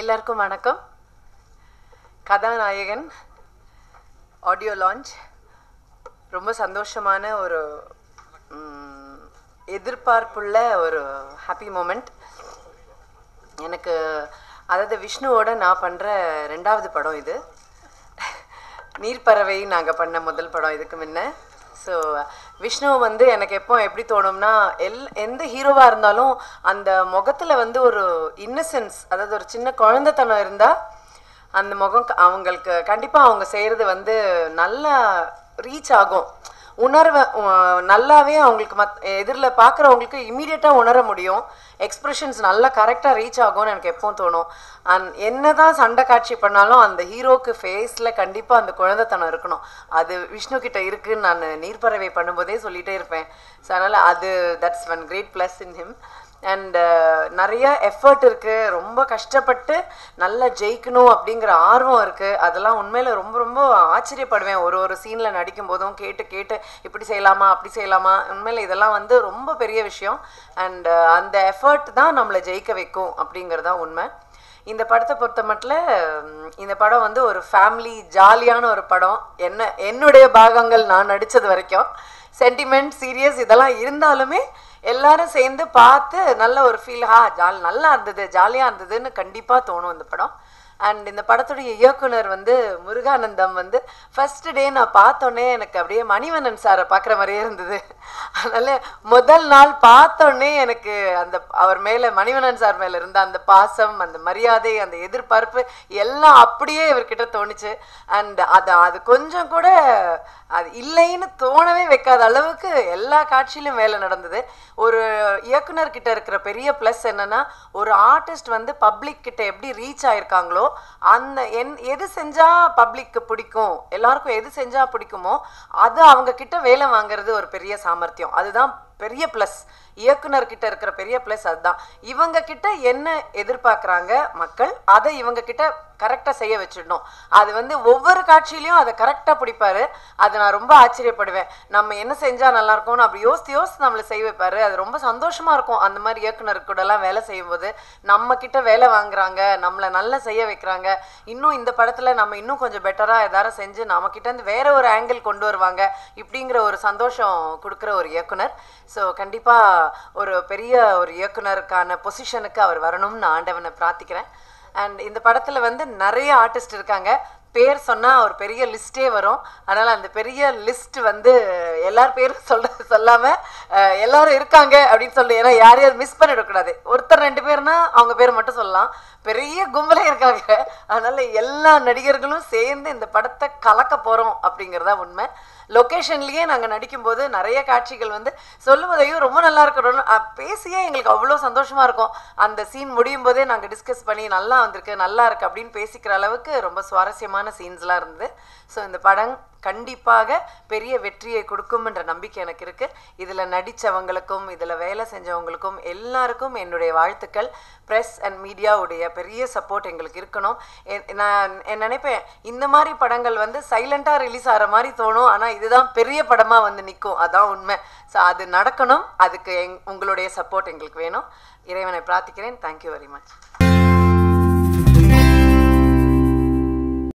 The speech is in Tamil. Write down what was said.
எல்லாருக்கும் வணக்கம். கதாநாயகன் ஆடியோ லான்ச் ரொம்ப சந்தோஷமான ஒரு எதிர்பார்ப்புள்ள ஒரு ஹாப்பி மூமெண்ட் எனக்கு அதாவது விஷ்ணுவோட நான் பண்ணுற ரெண்டாவது படம் இது. நீர்ப்பறவை நாங்கள் பண்ண முதல் படம் இதுக்கு முன்ன. ஸோ விஷ்ணு வந்து எனக்கு எப்போ எப்படி தோணும்னா எல் எந்த ஹீரோவாக இருந்தாலும் அந்த முகத்தில் வந்து ஒரு இன்னசென்ஸ் அதாவது ஒரு சின்ன குழந்தைத்தனம் இருந்தால் அந்த முகம் அவங்களுக்கு கண்டிப்பாக அவங்க செய்கிறது வந்து நல்லா ரீச் ஆகும். உணர்வை நல்லாவே அவங்களுக்கு மத் எதிரில் பார்க்குறவங்களுக்கு இமீடியட்டாக உணர முடியும். எக்ஸ்பிரஷன்ஸ் நல்லா கரெக்டாக ரீச் ஆகும்னு எனக்கு எப்பவும் தோணும். அண்ட் என்ன தான் சண்டை காட்சி பண்ணாலும் அந்த ஹீரோக்கு ஃபேஸில் கண்டிப்பாக அந்த குழந்தைத்தனம் இருக்கணும். அது விஷ்ணு கிட்ட இருக்குன்னு நான் நீர்ப்பறவை பண்ணும்போதே சொல்லிகிட்டே இருப்பேன். ஸோ அதனால் அது that's one great plus in him and நிறைய எஃபர்ட் இருக்குது ரொம்ப கஷ்டப்பட்டு நல்லா ஜெயிக்கணும் அப்படிங்கிற ஆர்வம் இருக்குது அதெல்லாம் உண்மையில் ரொம்ப ரொம்ப ஆச்சரியப்படுவேன். ஒரு ஒரு சீனில் நடிக்கும் போதும் கேட்டு கேட்டு இப்படி செய்யலாமா அப்படி செய்யலாமா? உண்மையில இதெல்லாம் வந்து ரொம்ப பெரிய விஷயம். அண்ட் uh, அந்த எஃபர்ட் தான் நம்மளை ஜெயிக்க வைக்கும் அப்படிங்கிறதா தான் உண்மை. இந்த படத்தை பொறுத்த மட்டில் இந்த படம் வந்து ஒரு ஃபேமிலி ஜாலியான ஒரு படம். என்ன என்னுடைய பாகங்கள் நான் நடித்தது வரைக்கும். சென்டிமெண்ட் சீரியஸ் இதெல்லாம் இருந்தாலுமே எல்லாரும் சேர்ந்து பார்த்து நல்ல ஒரு ஃபீல் ஹா ஜால் நல்லா இருந்தது ஜாலியாக இருந்ததுன்னு கண்டிப்பாக தோணும் இந்த படம். அண்ட் இந்த படத்துடைய இயக்குனர் வந்து முருகானந்தம் வந்து ஃபர்ஸ்ட் டே நான் பார்த்தோன்னே எனக்கு அப்படியே மணிவண்ணன் சாரை பார்க்குற மாதிரியே இருந்தது. அதனால முதல் நாள் பார்த்தோன்னே எனக்கு அந்த அவர் மேலே மணிவண்ணன் சார் மேலே இருந்த அந்த பாசம் அந்த மரியாதை அந்த எதிர்பார்ப்பு எல்லாம் அப்படியே இவர்கிட்ட தோணுச்சு. அண்ட் அது அது கொஞ்சம் கூட அது இல்லைன்னு தோணவே வைக்காத அளவுக்கு எல்லா காட்சியிலும் வேலை நடந்தது. ஒரு இயக்குனர்கிட்ட இருக்கிற பெரிய ப்ளஸ் என்னன்னா ஒரு ஆர்டிஸ்ட் வந்து பப்ளிக் கிட்ட எப்படி ரீச் ஆயிருக்காங்களோ அந்த என் எது செஞ்சா பப்ளிக்கு பிடிக்கும் எல்லாருக்கும் எது செஞ்சா பிடிக்குமோ அது அவங்க கிட்ட வேலை வாங்குறது ஒரு பெரிய சாமர்த்தியம். அதுதான் பெரிய ப்ளஸ் இயக்குனர் கிட்ட இருக்கிற பெரிய ப்ளஸ் அதுதான். இவங்க கிட்ட என்ன எதிர்பார்க்குறாங்க மக்கள் அதை இவங்க கிட்ட கரெக்டாக செய்ய வச்சிடணும். அது வந்து ஒவ்வொரு காட்சியிலையும் அதை கரெக்டாக பிடிப்பாரு. அதை நான் ரொம்ப ஆச்சரியப்படுவேன். நம்ம என்ன செஞ்சால் நல்லா இருக்கும்னு அப்படி யோசித்து யோசித்து நம்மளை செய்ய வைப்பார். அது ரொம்ப சந்தோஷமாக இருக்கும். அந்த மாதிரி இயக்குனர் கூடலாம் வேலை செய்யும்போது நம்ம கிட்ட வேலை வாங்குறாங்க. நம்மளை நல்லா செய்ய வைக்கிறாங்க. இன்னும் இந்த படத்தில் நம்ம இன்னும் கொஞ்சம் பெட்டராக எதாவது செஞ்சு நம்ம இருந்து வேற ஒரு ஆங்கிள் கொண்டு வருவாங்க. இப்படிங்கிற ஒரு சந்தோஷம் கொடுக்குற ஒரு இயக்குனர். ஸோ கண்டிப்பாக ஒரு பெரிய ஒரு இயக்குனருக்கான பொசிஷனுக்கு அவர் வரணும்னு நான் ஆண்டவனை பிரார்த்திக்கிறேன். அண்ட் இந்த படத்தில் வந்து நிறைய ஆர்டிஸ்ட் இருக்காங்க. பேர் சொன்னால் ஒரு பெரிய லிஸ்ட்டே வரும். அதனால் அந்த பெரிய லிஸ்ட் வந்து எல்லார் பேரும் சொல்ற சொல்லாமல் எல்லாரும் இருக்காங்க அப்படின்னு சொல்லி ஏன்னா யாரையும் மிஸ் பண்ணிடக்கூடாது. ஒருத்தர் ரெண்டு பேர்னா அவங்க பேர் மட்டும் சொல்லலாம். பெரிய கும்பலே இருக்காங்க. அதனால் எல்லா நடிகர்களும் சேர்ந்து இந்த படத்தை கலக்க போகிறோம் அப்படிங்கிறதா உண்மை. லொக்கேஷன்லேயே நாங்கள் நடிக்கும்போது நிறைய காட்சிகள் வந்து சொல்லுவதையும் ரொம்ப நல்லா இருக்கணும் பேசியே எங்களுக்கு அவ்வளோ சந்தோஷமாக இருக்கும். அந்த சீன் முடியும் போதே நாங்கள் டிஸ்கஸ் பண்ணி நல்லா வந்திருக்கு நல்லா இருக்கு அப்படின்னு பேசிக்கிற அளவுக்கு ரொம்ப சுவாரஸ்யமான சீன்ஸ்லாம் இருந்தது ஸோ இந்த படம் கண்டிப்பாக பெரிய வெற்றியை கொடுக்கும்ன்ற நம்பிக்கை எனக்கு இருக்கு. இதுல நடிச்சவங்களுக்கும் இதுல வேலை செஞ்சவங்களுக்கும் எல்லாருக்கும் என்னுடைய வாழ்த்துக்கள். ப்ரெஸ் அண்ட் மீடியாவுடைய பெரிய சப்போர்ட் எங்களுக்கு இருக்கணும். எ- நான் என் நினைப்பேன் இந்த மாதிரி படங்கள் வந்து சைலண்டா ரிலீஸ் ஆகிற மாதிரி தோணும். ஆனா இதுதான் பெரிய படமா வந்து நிற்கும் அதான் உண்மை. ஸோ அது நடக்கணும். அதுக்கு எங் உங்களுடைய சப்போர்ட் எங்களுக்கு வேணும். இறைவனை பிரார்த்திக்கிறேன். Thank you very much